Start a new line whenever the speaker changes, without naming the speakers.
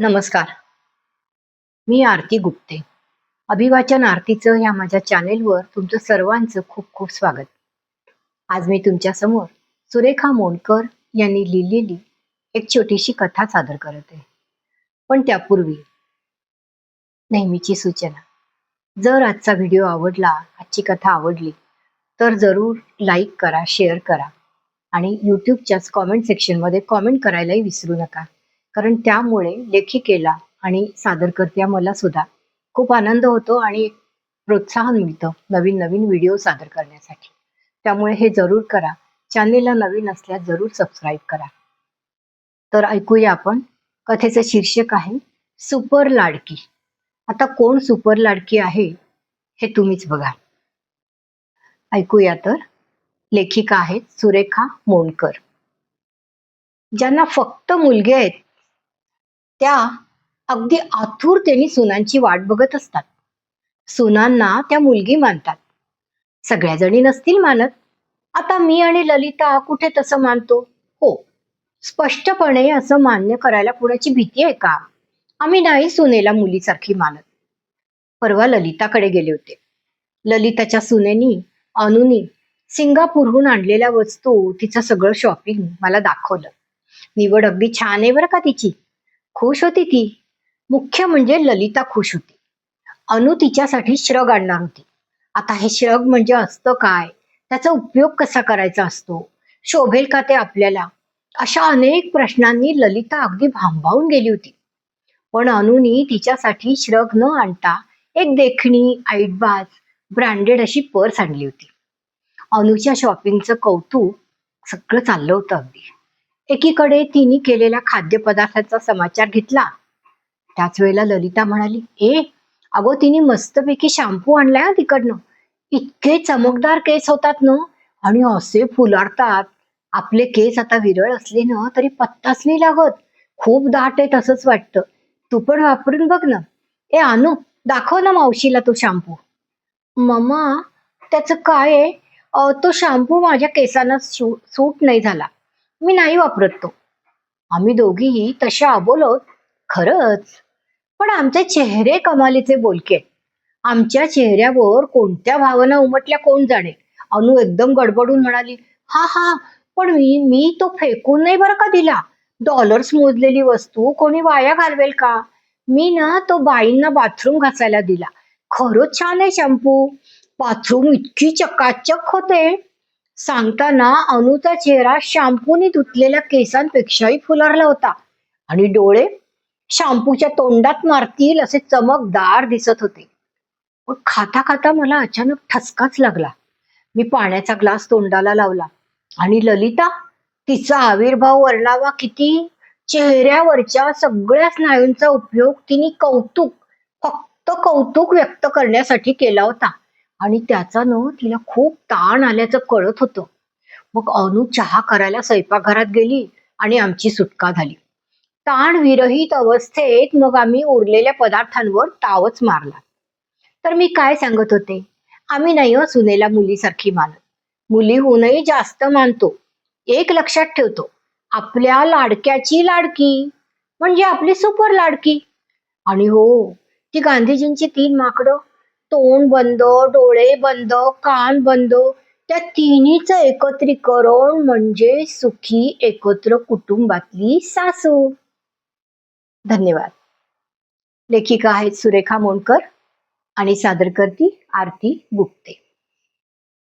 नमस्कार. मी आरती गुप्ते. अभिवाचन आरतीचं या माझ्या चॅनेलवर तुमचं सर्वांचं खूप खूप स्वागत. आज मी तुमच्यासमोर सुरेखा मोंडकर यांनी लिहिलेली एक छोटीशी कथा सादर करत आहे. पण त्यापूर्वी नेहमीची सूचना. जर आजचा व्हिडिओ आवडला आजची कथा आवडली तर जरूर लाईक करा शेअर करा आणि यूट्यूबच्याच कॉमेंट सेक्शनमध्ये कॉमेंट करायलाही विसरू नका. कारण त्यामुळे लेखिकेला आणि सादरकर्त्या मला सुद्धा. खूप आनंद होतो आणि एक प्रोत्साहन मिळतं नवीन नवीन व्हिडिओ सादर करण्यासाठी. त्यामुळे हे जरूर करा. चॅनेलला नवीन असल्यास जरूर सबस्क्राईब करा. तर ऐकूया आपण. कथेचं शीर्षक आहे सुपर लाडकी. आता कोण सुपर लाडकी आहे हे तुम्हीच बघा. ऐकूया तर. लेखिका आहेत सुरेखा मोणकर ज्यांना फक्त मुलगे आहेत त्या अगदी आतुरतेने सुनांची वाट बघत असतात. सुनांना त्या मुलगी मानतात. सगळ्या जणी नसतील मानत. आता मी आणि ललिता कुठे तसं मानतो? हो स्पष्टपणे असं मान्य करायला कुणाची भीती आहे का? आम्ही नाही सुनेला मुलीसारखी मानत. परवा ललिताकडे गेले होते. ललिताच्या सुनेनी अनुनी सिंगापूरहून आणलेल्या वस्तू तिचं सगळं शॉपिंग मला दाखवलं. निवड अगदी छान आहे बरं का तिची. खुश होती ती. मुख्य म्हणजे ललिता खुश होती. अनु तिच्यासाठी श्रग आणणार होती. आता हे श्रग म्हणजे असतं काय? त्याचा उपयोग कसा करायचा असतो? शोभेल का ते आपल्याला? अशा अनेक प्रश्नांनी ललिता अगदी भांबावून गेली होती. पण अनुनी तिच्यासाठी श्रग न आणता एक देखणी आईटबाज ब्रँडेड अशी पर्स आणली होती. अनुच्या शॉपिंगचं कौतुक सगळं चाललं होतं अगदी. एकीकडे तिने केलेल्या खाद्यपदार्थाचा समाचार घेतला. त्याच वेळेला ललिता म्हणाली ए अगो तिने मस्तपैकी शॅम्पू आणलाय तिकडनं. इतके चमकदार केस होतात ना आणि असे फुलाडतात आपले केस आता विरळ असले ना तरी पत्ताच नाही लागत. खूप दाट आहे तसंच वाटतं. तू पण वापरून बघ ना. ए अनु दाखव ना मावशीला तो शॅम्पू. मम्मा त्याचं काय आहे? तो शॅम्पू माझ्या केसांना सूट नाही झाला. मी नाही वापरत तो. आम्ही दोघीही तशा अबोलोत खरंच. पण आमचे चेहरे कमालीचे बोलके आमच्या चेहऱ्यावर कोणत्या भावना उमटल्या कोण जाणे? अनु एकदम गडबडून म्हणाली हा हा पण मी मी तो फेकून नाही बरं का दिला? डॉलर्स मोजलेली वस्तू कोणी वाया घालवेल का? मी ना तो बाईंना बाथरूम घासायला दिला. खरंच छान आहे शॅम्पू. बाथरूम इतकी चकाचक होते. सांगताना अनुचा चेहरा शॅम्पूनी धुतलेल्या केसांपेक्षाही फुलारला होता. आणि डोळे शॅम्पूच्या तोंडात मारतील असे चमकदार दिसत होते. पण खाता खाता मला अचानक ठसकाच लागला. मी पाण्याचा ग्लास तोंडाला लावला. आणि ललिता तिचा आविर्भाव वर्णावा किती? चेहऱ्यावरच्या सगळ्या स्नायूंचा उपयोग तिने कौतुक फक्त कौतुक व्यक्त करण्यासाठी केला होता. आणि त्याचा न तिला खूप ताण आल्याचं कळत होतं. मग अनु चहा करायला स्वयंपाकघरात गेली आणि आमची सुटका झाली. ताण विरहित अवस्थेत मग आम्ही उरलेल्या पदार्थांवर तावच मारला. तर मी काय सांगत होते? आम्ही नाही हो सुनेला मुलीसारखी मानत. मुलीहूनही जास्त मानतो. एक लक्षात ठेवतो. आपल्या लाडक्याची लाडकी. म्हणजे आपली सुपर लाडकी. आणि हो ती गांधीजींची तीन माकडं. तोंड बंद डोळे बंद कान बंद त्या तिन्हीचं एकत्रीकरण म्हणजे सुखी एकत्र कुटुंबातली सासू. धन्यवाद. लेखिका आहेत सुरेखा मोंडकर आणि सादरकर्ती आरती गुप्ते.